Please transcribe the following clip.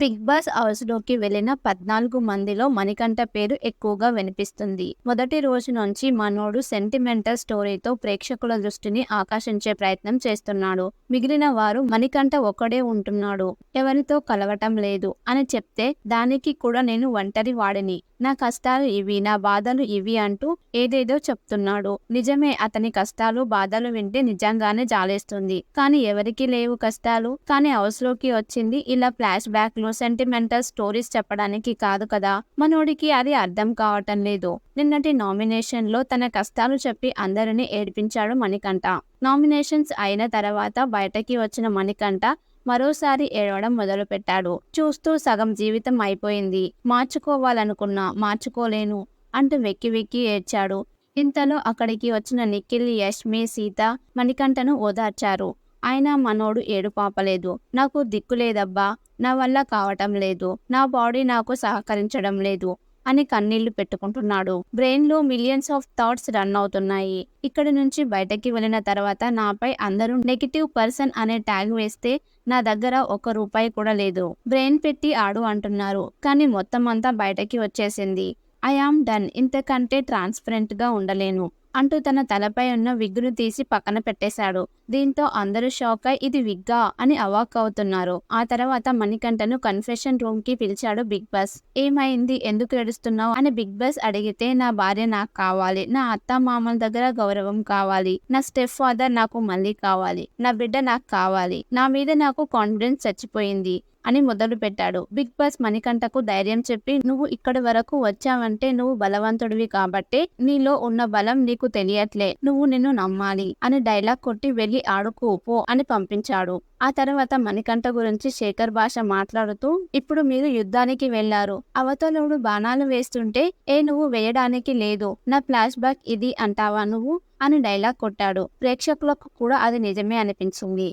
Big boss హౌస్లోకి వెళ్ళిన పద్నాలుగు మందిలో మణికంఠ పేరు ఎక్కువగా వినిపిస్తుంది. మొదటి రోజు నుంచి మనోడు సెంటిమెంటల్ స్టోరీతో ప్రేక్షకుల దృష్టిని ఆకర్షించే ప్రయత్నం చేస్తున్నాడు. మిగిలిన వారు మణికంఠ ఒక్కడే ఉంటున్నాడు. ఎవరితో కలవటం లేదు అని చెప్తే దానికి కూడా నేను ఒంటరి వాడిని. నా కష్టాలు ఇవి నా బాధలు ఇవి అంటూ ఏదేదో చెప్తున్నాడు. నిజమే అతని కష్టాలు బాధలు వింటే నిజంగానే జాలేస్తుంది. కానీ ఎవరికి లేవు కష్టాలు. కానీ హౌస్లోకి వచ్చింది ఇలా ఫ్లాష్ బ్యాక్ నేను సెంటిమెంటల్ స్టోరీస్ చెప్పడానికి కాదు కదా. మనోడికి అది అర్థం కావటం లేదు. నిన్నటి నామినేషన్లో తన కష్టాలు చెప్పి అందరినీ ఏడిపించాడు మణికంఠ. నామినేషన్స్ అయిన తర్వాత బయటకి వచ్చిన మణికంఠ మరోసారి ఏడవడం మొదలుపెట్టాడు. చూస్తూ సగం జీవితం అయిపోయింది. మార్చుకోవాలనుకున్నా మార్చుకోలేను అంటూ వెక్కి వెక్కి ఏడ్చాడు. ఇంతలో అక్కడికి వచ్చిన నిఖిల్ యష్మి సీత మణికంఠను ఓదార్చారు. అయినా మనోడు ఏడు పాపలేదు. నాకు దిక్కు లేదబ్బా నా వల్ల కావటం లేదు. నా బాడీ నాకు సహకరించడం లేదు అని కన్నీళ్ళు పెట్టుకుంటున్నాడు. బ్రెయిన్లో మిలియన్స్ ఆఫ్ థాట్స్ రన్ అవుతున్నాయి. ఇక్కడి నుంచి బయటకి వెళ్ళిన తర్వాత నాపై అందరూ నెగిటివ్ పర్సన్ అనే ట్యాగ్ వేస్తే నా దగ్గర ఒక రూపాయి కూడా లేదు. బ్రెయిన్ పెట్టి ఆడు అంటున్నారు కానీ మొత్తం అంతా బయటకి వచ్చేసింది. I am done. ఇంతకంటే ట్రాన్స్పరెంట్గా ఉండలేను. అంటూ తన తలపై ఉన్న విగ్గును తీసి పక్కన పెట్టేశాడు. దీంతో అందరూ షాక్ అయి ఇది విగ్గా అని అవాక్ అవుతున్నారు. ఆ తర్వాత మణికంఠను కన్ఫెషన్ రూమ్కి పిలిచాడు బిగ్ బాస్. ఏమైంది? ఎందుకు ఏడుస్తున్నావు అని బిగ్ బాస్ అడిగితే నా భార్య నాకు కావాలి. నా అత్త మామల దగ్గర గౌరవం కావాలి. నా స్టెప్ ఫాదర్ నాకు మళ్ళీ కావాలి. నా బిడ్డ నాకు కావాలి. నా మీద నాకు కాన్ఫిడెన్స్ చచ్చిపోయింది అని మొదలు పెట్టాడు. బిగ్ బాస్ మణికంఠకు ధైర్యం చెప్పి నువ్వు ఇక్కడి వరకు వచ్చావంటే నువ్వు బలవంతుడివి కాబట్టి నీలో ఉన్న బలం నీకు నీకు తెలియట్లే. నువ్వు నిన్ను నమ్మాలి అని డైలాగ్ కొట్టి వెళ్ళి ఆడుకో పో అని పంపించాడు. ఆ తర్వాత మణికంఠ గురించి శేఖర్ భాష మాట్లాడుతూ ఇప్పుడు మీరు యుద్ధానికి వెళ్ళారు అవతలుడు బాణాలు వేస్తుంటే ఏ నువ్వు వేయడానికి లేదు. నా ఫ్లాష్ బ్యాక్ ఇది అంటావా నువ్వు? అని డైలాగ్ కొట్టాడు. ప్రేక్షకులకు కూడా అది నిజమే అనిపించింది.